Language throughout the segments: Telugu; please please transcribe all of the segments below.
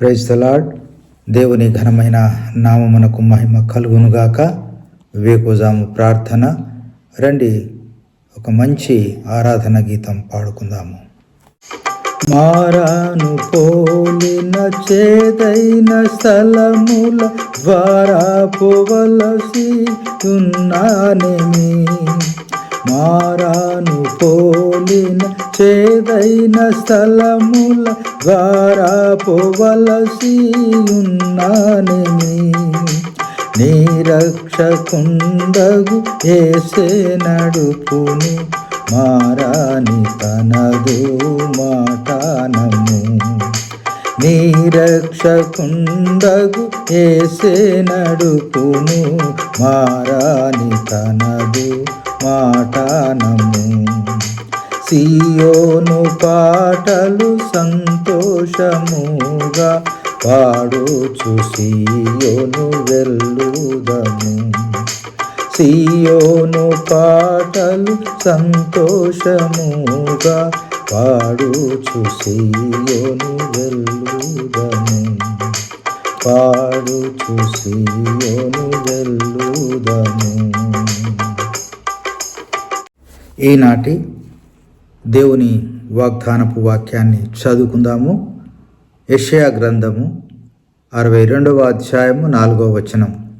ప్రైజ్ తలాడ్ దేవుని ఘనమైన నామమునకు మహిమ కలుగునుగాక. వేకుజాము ప్రార్థన. రండి ఒక మంచి ఆరాధన గీతం పాడుకుందాము. మారాను పోలిన చేదైన స్థలముల ద్వారా పోవలసి ఉన్నానేమి? మారాను పోలిన చేదైన స్థలముల ద్వారా పోవలసి ఉన్నానేమి నీ రక్షకుండగు ఏసే నడుపుని మారాని తనదు మాటానము. నీ రక్షకుండగు ఏసే నడుపును మారాని తనదు మాటానము సియోను పాటలు సంతోషముగా పాడుచు సియోను వెళ్ళుదము. సియోను పాటలు సంతోషముగా పాడుచు సియోను వెళ్ళుదము. పాడుచు సియోను వెళ్ళుదము. ఈనాటి దేవుని వాగ్దానపు వాక్యాన్ని చదువుకుందాము. యషయా గ్రంథము అరవై రెండవ అధ్యాయము నాలుగవ వచనం.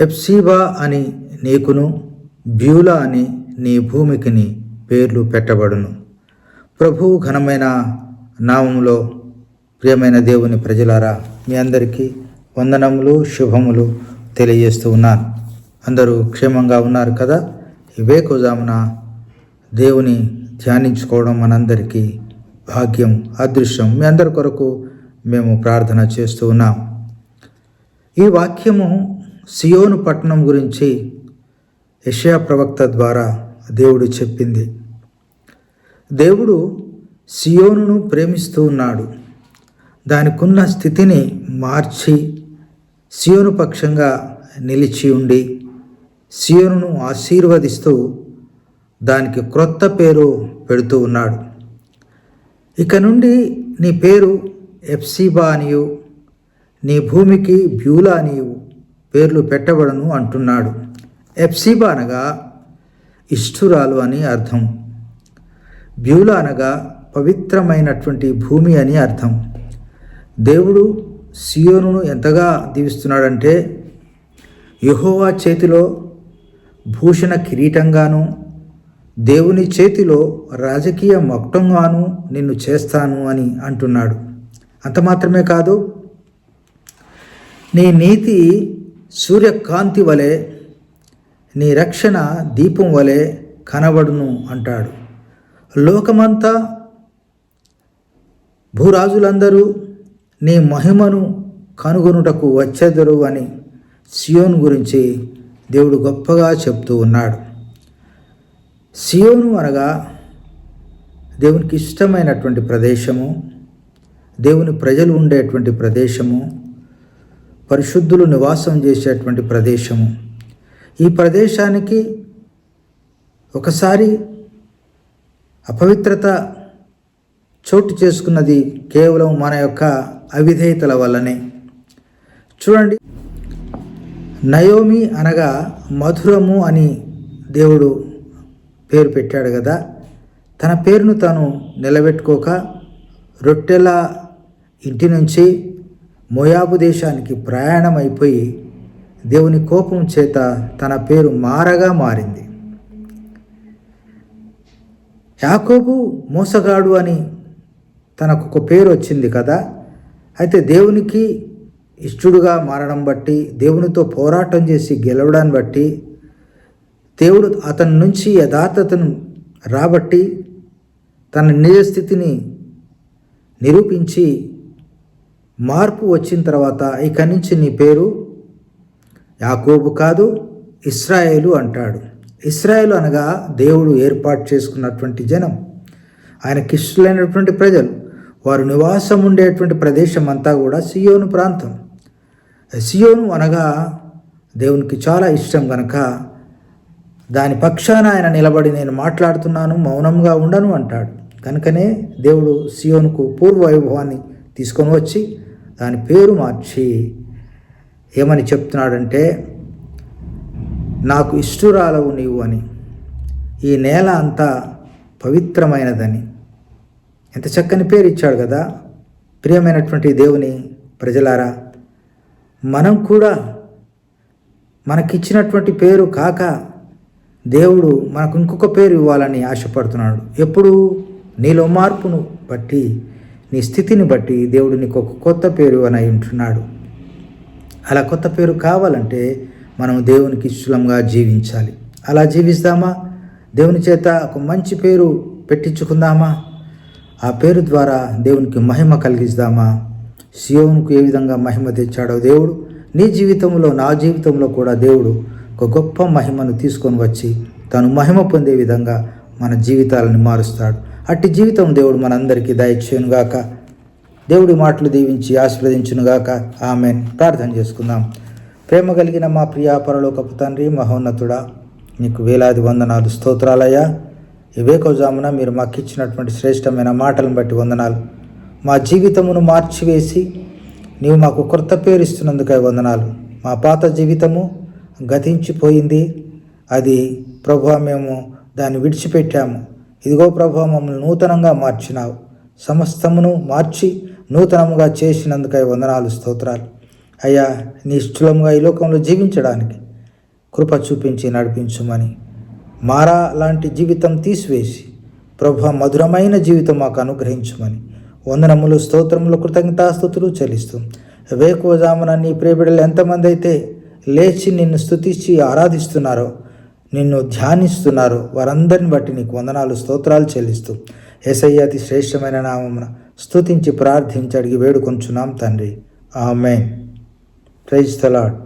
ఎప్సీబా అని నీకును బ్యూలా అని నీ భూమికిని పేర్లు పెట్టబడును. ప్రభువు ఘనమైన నామంలో ప్రియమైన దేవుని ప్రజలారా మీ అందరికీ వందనములు శుభములు తెలియజేస్తూ ఉన్నాను. అందరూ క్షేమంగా ఉన్నారు కదా? ఇవే కుజామున దేవుని ధ్యానించుకోవడం మనందరికీ భాగ్యం అదృశ్యం. మీ అందరి కొరకు మేము ప్రార్థన చేస్తూ ఉన్నాం. ఈ వాక్యము సియోను పట్టణం గురించి యషయా ప్రవక్త ద్వారా దేవుడు చెప్పింది. దేవుడు సియోనును ప్రేమిస్తూ ఉన్నాడు. దానికున్న స్థితిని మార్చి సియోను పక్షంగా నిలిచి ఉండి సియోను ఆశీర్వదిస్తూ దానికి క్రొత్త పేరు పెడుతూ ఉన్నాడు. ఇక నుండి నీ పేరు ఎఫ్సీబా అనియు నీ భూమికి బ్యూలా అనియు పేర్లు పెట్టబడను అంటున్నాడు. ఎఫ్సీబా అనగా ఇష్టురాలు అని అర్థం. బ్యూలా అనగా పవిత్రమైనటువంటి భూమి అని అర్థం. దేవుడు సియోను ఎంతగా దీవిస్తున్నాడంటే యహోవా చేతిలో భూషణ కిరీటంగాను దేవుని చేతిలో రాజకీయ మొక్టంగాను నిన్ను చేస్తాను అని అంటున్నాడు. అంత మాత్రమే కాదు నీ నీతి సూర్యకాంతి వలె నీ రక్షణ దీపం వలె కనబడును అంటాడు. లోకమంతా భూరాజులందరూ నీ మహిమను కనుగొనుటకు వచ్చెదరు అని సియోన్ గురించి దేవుడు గొప్పగా చెప్తూ ఉన్నాడు. సియోను అనగా దేవునికి ఇష్టమైనటువంటి ప్రదేశము దేవుని ప్రజలు ఉండేటువంటి ప్రదేశము పరిశుద్ధులు నివాసం చేసేటువంటి ప్రదేశము. ఈ ప్రదేశానికి ఒకసారి అపవిత్రత చోటు చేసుకున్నది కేవలం మన యొక్క అవిధేయతల వల్లనే. చూడండి. నయోమి అనగా మధురము అని దేవుడు పేరు పెట్టాడు కదా. తన పేరును తాను నిలబెట్టుకోక రొట్టెల ఇంటి నుంచి మోయాబు దేశానికి ప్రయాణం అయిపోయి దేవుని కోపం చేత తన పేరు మారగా మారింది. యాకోబు మోసగాడు అని తనకు ఒక పేరు వచ్చింది కదా. అయితే దేవునికి ఇష్టడుగా మారడం బట్టి దేవునితో పోరాటం చేసి గెలవడాన్ని బట్టి దేవుడు అతని నుంచి యథార్థతను రాబట్టి తన నిజ స్థితిని నిరూపించి మార్పు వచ్చిన తర్వాత ఇక నుంచి నీ పేరు యాకోబు కాదు ఇస్రాయేలు అంటాడు. ఇస్రాయేలు అనగా దేవుడు ఏర్పాటు చేసుకున్నటువంటి జనం. ఆయనకి కిష్టులైనటువంటి ప్రజలు వారు నివాసం ఉండేటువంటి ప్రదేశం అంతా కూడా సియోను ప్రాంతం. సియోను అనగా దేవునికి చాలా ఇష్టం గనక దాని పక్షాన ఆయన నిలబడి నేను మాట్లాడుతున్నాను మౌనంగా ఉండను అంటాడు. కనుకనే దేవుడు సియోనుకు పూర్వ వైభవాన్ని తీసుకొని వచ్చి దాని పేరు మార్చి ఏమని చెప్తున్నాడంటే నాకు ఇష్టురాలవు నీవు అని. ఈ నేల అంతా పవిత్రమైనదని. ఎంత చక్కని పేరు ఇచ్చాడు కదా. ప్రియమైనటువంటి దేవుని ప్రజలారా మనం కూడా మనకిచ్చినటువంటి పేరు కాక దేవుడు మనకు ఇంకొక పేరు ఇవ్వాలని ఆశపడుతున్నాడు. ఎప్పుడు? నీలో మార్పును బట్టి నీ స్థితిని బట్టి దేవుడు నీకు ఒక కొత్త పేరు అని ఉంటున్నాడు అలా కొత్త పేరు కావాలంటే మనం దేవునికి ఇష్టలంగా జీవించాలి. అలా జీవిస్తామా? దేవుని చేత ఒక మంచి పేరు పెట్టించుకుందామా? ఆ పేరు ద్వారా దేవునికి మహిమ కలిగిస్తామా? సియోనుకు ఏ విధంగా మహిమ తెచ్చాడో దేవుడు నీ జీవితంలో నా జీవితంలో కూడా దేవుడు ఒక గొప్ప మహిమను తీసుకొని వచ్చి తను మహిమ పొందే విధంగా మన జీవితాలను మారుస్తాడు. అట్టి జీవితం దేవుడు మనందరికీ దయచేయునుగాక. దేవుడి మాటలు దీవించి ఆశీర్వదించునుగాక. ఆమె ప్రార్థన చేసుకుందాం. ప్రేమ కలిగిన మా ప్రియా పరలోకపు తండ్రి మహోన్నతుడా నీకు వేలాది వందనాలు స్తోత్రాలయ్యా. ఈ వేకోజామున మీరు మాకు ఇచ్చినటువంటి శ్రేష్టమైన మాటలను బట్టి వందనాలు. మా జీవితమును మార్చివేసి నీవు మాకు కొత్త పేరు ఇస్తున్నందుకై వందనాలు. మా పాత జీవితము గతించిపోయింది. అది ప్రభు మేము దాన్ని విడిచిపెట్టాము. ఇదిగో ప్రభు మమ్మల్ని నూతనంగా మార్చినావు. సమస్తమును మార్చి నూతనముగా చేసినందుకై వందనాలు స్తోత్రాలు. అయ్యా నీ ఈ లోకంలో జీవించడానికి కృప చూపించి నడిపించుమని మారా లాంటి జీవితం తీసివేసి ప్రభు మధురమైన జీవితం మాకు అనుగ్రహించమని వందనములు స్తోత్రములు కృతజ్ఞతాస్తుతులు చెల్లిస్తూ. వేకువజామున నీ ప్రియబిడలు ఎంతమంది అయితే లేచి నిన్ను స్థుతిచ్చి ఆరాధిస్తున్నారో నిన్ను ధ్యానిస్తున్నారో వారందరిని బట్టి నీకు వందనాలు స్తోత్రాలు చెల్లిస్తూ. ఏసయ్య అతి శ్రేష్టమైన నామమున స్థుతించి ప్రార్థించి అడిగి వేడుకొంచున్నాం తండ్రి. ఆమె ప్రైజ్ తలాడ్